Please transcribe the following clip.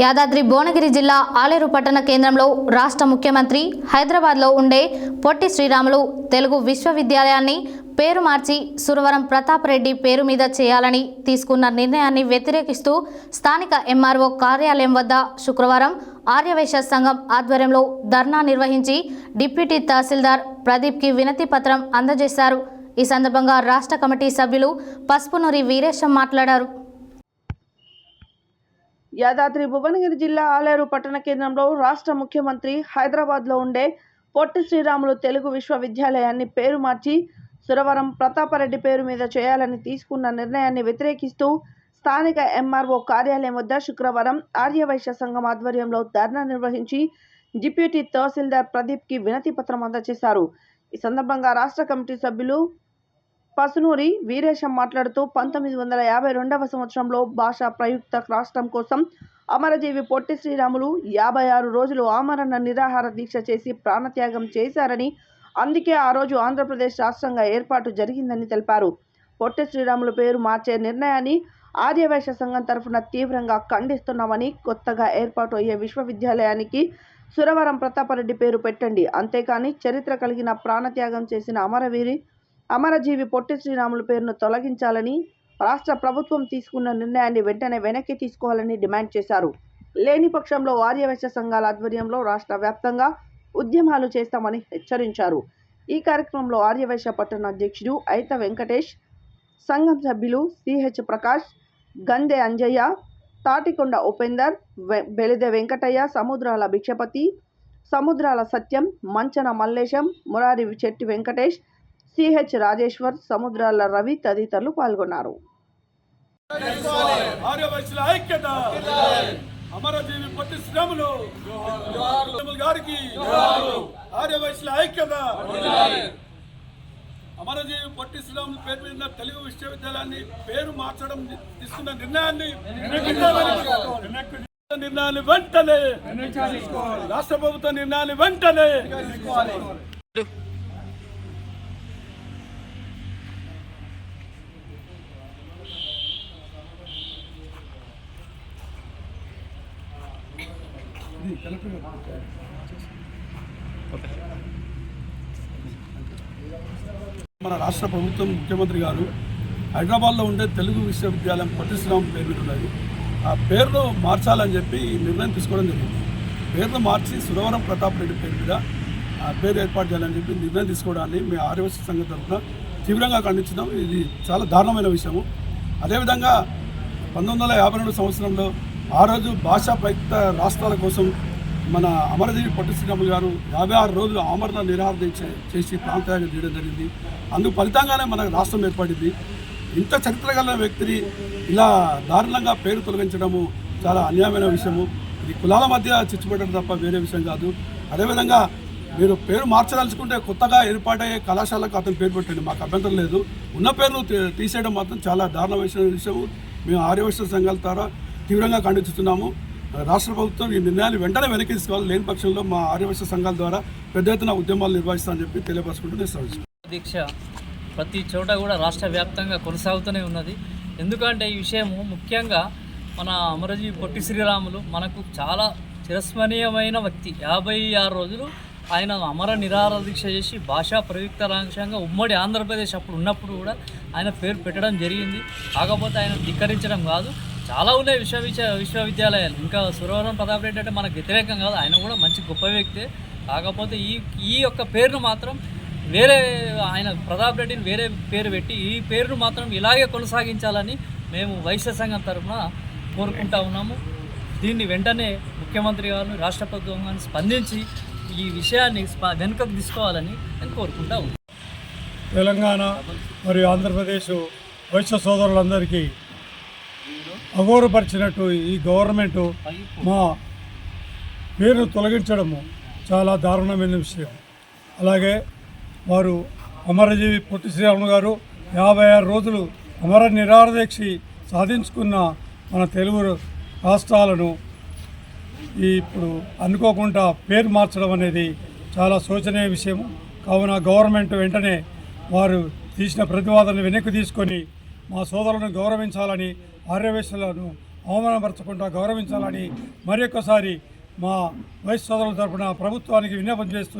యాదాద్రి భువనగిరి జిల్లా ఆలేరు పట్టణ కేంద్రంలో రాష్ట్ర ముఖ్యమంత్రి హైదరాబాద్లో ఉండే పొట్టి శ్రీరాములు తెలుగు విశ్వవిద్యాలయాన్ని పేరు మార్చి సురవరం ప్రతాప్ రెడ్డి పేరు మీద చేయాలని తీసుకున్న నిర్ణయాన్ని వ్యతిరేకిస్తూ స్థానిక ఎంఆర్ఓ కార్యాలయం వద్ద శుక్రవారం ఆర్యవైశ్య సంఘం ఆధ్వర్యంలో ధర్నా నిర్వహించి డిప్యూటీ తహసీల్దార్ ప్రదీప్కి వినతి పత్రం అందజేశారు. ఈ సందర్భంగా రాష్ట్ర కమిటీ సభ్యులు పసుపునూరి వీరేశం మాట్లాడారు. యాదాద్రి భువనగిరి జిల్లా ఆలేరు పట్టణ కేంద్రంలో రాష్ట్ర ముఖ్యమంత్రి హైదరాబాద్లో ఉండే పొట్టి శ్రీరాములు తెలుగు విశ్వవిద్యాలయాన్ని పేరు మార్చి సురవరం ప్రతాపరెడ్డి పేరు మీద చేయాలని తీసుకున్న నిర్ణయాన్ని వ్యతిరేకిస్తూ స్థానిక ఎంఆర్ఓ కార్యాలయం వద్ద శుక్రవారం ఆర్యవైశ్య సంఘం ఆధ్వర్యంలో ధర్నా నిర్వహించి డిప్యూటీ తహసీల్దార్ ప్రదీప్కి వినతి పత్రం అందజేశారు. ఈ సందర్భంగా రాష్ట్ర కమిటీ సభ్యులు పసునూరి వీరేశం మాట్లాడుతూ పంతొమ్మిది వందల యాభై రెండవ సంవత్సరంలో భాషా ప్రయుక్త రాష్ట్రం కోసం అమరజీవి పొట్టి శ్రీరాములు యాభై ఆరు రోజులు ఆమరణ నిరాహార దీక్ష చేసి ప్రాణత్యాగం చేశారని అందుకే ఆ రోజు ఆంధ్రప్రదేశ్ రాష్ట్రంగా ఏర్పాటు జరిగిందని తెలిపారు. పొట్టి శ్రీరాములు పేరు మార్చే నిర్ణయాన్ని ఆర్యవైశ్య సంఘం తరఫున తీవ్రంగా ఖండిస్తున్నామని కొత్తగా ఏర్పాటు అయ్యే విశ్వవిద్యాలయానికి సురవరం ప్రతాపరెడ్డి పేరు పెట్టండి. అంతేకాని చరిత్ర కలిగిన ప్రాణత్యాగం చేసిన అమరవీరి అమరజీవి పొట్టి శ్రీరాములు పేరును తొలగించాలని రాష్ట్ర ప్రభుత్వం తీసుకున్న నిర్ణయాన్ని వెంటనే వెనక్కి తీసుకోవాలని డిమాండ్ చేశారు. లేని పక్షంలో ఆర్యవైశ్య సంఘాల ఆధ్వర్యంలో రాష్ట్ర వ్యాప్తంగా ఉద్యమాలు చేస్తామని హెచ్చరించారు. ఈ కార్యక్రమంలో ఆర్యవైశ్య పట్టణ అధ్యక్షుడు ఐత వెంకటేష్ సంఘం సభ్యులు సిహెచ్ ప్రకాష్ గందె అంజయ్య తాటికొండ ఉపేందర్ వె- బెలిదె వెంకటయ్య సముద్రాల భిక్షపతి సముద్రాల సత్యం మంచన మల్లేశం మురారి చెట్టి వెంకటేష్ సిహెచ్ రాజేశ్వర్ సముద్రాల రవి తదితరులు పాల్గొన్నారు. అమరజీవి పట్టి గారికి. ఆర్యవైశ్యుల ఐక్యత. అమరజీవి పొట్టి శ్రీరాములు పేరు మీద తెలుగు విశ్వవిద్యాలయాన్ని పేరు మార్చడం తీసుకున్న నిర్ణయాన్ని నిర్ణయాన్ని వెంటనే రాష్ట్ర ప్రభుత్వ నిర్ణయాన్ని వెంటనే మన రాష్ట్ర ప్రభుత్వం ముఖ్యమంత్రి గారు హైదరాబాద్లో ఉండే తెలుగు విశ్వవిద్యాలయం పొట్టి శ్రీరామ్ పేరు మీద ఉన్నది. ఆ పేరును మార్చాలని చెప్పి ఈ నిర్ణయం తీసుకోవడం జరిగింది. పేరును మార్చి సురవరం ప్రతాప్ రెడ్డి పేరు మీద ఆ పేరు ఏర్పాటు చేయాలని చెప్పి నిర్ణయం తీసుకోవడాన్ని మేము ఆర్యవశ్య సంఘం తరఫున తీవ్రంగా ఖండించున్నాం ఇది చాలా దారుణమైన విషయము. అదేవిధంగా పంతొమ్మిది వందల యాభై రెండు సంవత్సరంలో ఆ రోజు భాషా ప్రయుక్త రాష్ట్రాల కోసం మన అమరదేవి పట్టుశ్రీరాములు గారు యాభై ఆరు రోజులు ఆమరణ నిరాహార దీక్ష చేసి ప్రాంతాన్ని చేయడం జరిగింది. అందుకు ఫలితంగానే మనకు రాష్ట్రం ఏర్పడింది. ఇంత చరిత్ర గల వ్యక్తిని ఇలా దారుణంగా పేరు తొలగించడము చాలా అన్యాయమైన విషయము. ఇది కులాల మధ్య చిచ్చుపెట్టడం తప్ప వేరే విషయం కాదు. అదేవిధంగా మీరు పేరు మార్చదలుచుకుంటే కొత్తగా ఏర్పాటయ్యే కళాశాలకు అతను పేరు పెట్టండి. మాకు అభ్యంతరం లేదు. ఉన్న పేరును తీ- తీసేయడం మాత్రం చాలా దారుణమైన విషయం మేము ఆర్యవైశ్య సంఘాల ద్వారా తీవ్రంగా ఖండిస్తున్నాము. రాష్ట్ర ప్రభుత్వం ఈ నిర్ణయాన్ని వెంటనే వెనక్కి తీసుకోవాలి. లేని పక్షంలో మా ఆర్యవైశ్య సంఘాల ద్వారా పెద్ద ఎత్తున ఉద్యమాలు నిర్వహిస్తామని చెప్పి తెలియపరచుకుంటూ నేను దీక్ష ప్రతి చోట కూడా రాష్ట్ర వ్యాప్తంగా కొనసాగుతూనే ఉన్నది. ఎందుకంటే ఈ విషయము ముఖ్యంగా మన అమరజీ పొట్టి శ్రీరాములు మనకు చాలా చిరస్మరణీయమైన వ్యక్తి. యాభై ఆరు రోజులు ఆయన అమర నిరాహార దీక్ష చేసి భాషా ప్రయుక్త రాంశంగా ఉమ్మడి ఆంధ్రప్రదేశ్ అప్పుడు ఉన్నప్పుడు కూడా ఆయన పేరు పెట్టడం జరిగింది. కాకపోతే ఆయన ధిక్కరించడం కాదు. చాలా ఉన్నాయి విశ్వవిద్య విశ్వవిద్యాలయాలు. ఇంకా సురవరం ప్రతాప్ రెడ్డి అంటే మనకు వ్యతిరేకం కాదు. ఆయన కూడా మంచి గొప్ప వ్యక్తే. కాకపోతే ఈ ఈ యొక్క పేరును మాత్రం వేరే ఆయన ప్రతాప్ రెడ్డిని వేరే పేరు పెట్టి ఈ పేరును మాత్రం ఇలాగే కొనసాగించాలని మేము వైశ్య సంఘం తరఫున కోరుకుంటా ఉన్నాము. దీన్ని వెంటనే ముఖ్యమంత్రి గారు రాష్ట్ర ప్రభుత్వం గారిని స్పందించి ఈ విషయాన్ని స్ప- వెనుకకు తీసుకోవాలని నేను కోరుకుంటా ఉన్నాను. తెలంగాణ మరియు ఆంధ్రప్రదేశ్ వైశ్య సోదరులందరికీ అగౌరవపరిచినట్టు ఈ గవర్నమెంట్ మా పేరును తొలగించడము చాలా దారుణమైన విషయం. అలాగే వారు అమరజీవి పొట్టి శ్రీరాములు గారు యాభై ఆరు రోజులు అమర నిరారదీక్షి సాధించుకున్న మన తెలుగు రాష్ట్రాలను ఈ ఇప్పుడు అనుకోకుండా పేరు మార్చడం అనేది చాలా శోచనీయ విషయం కావున గవర్నమెంట్ వెంటనే వారు తీసిన ప్రతివాదనను వెనక్కి తీసుకొని మా సోదరులను గౌరవించాలని ఆర్యవేశ్యలను అవమానపరచకుండా గౌరవించాలని మరొకసారి మా వయసు సోదరుల తరపున ప్రభుత్వానికి విన్నపం చేస్తూ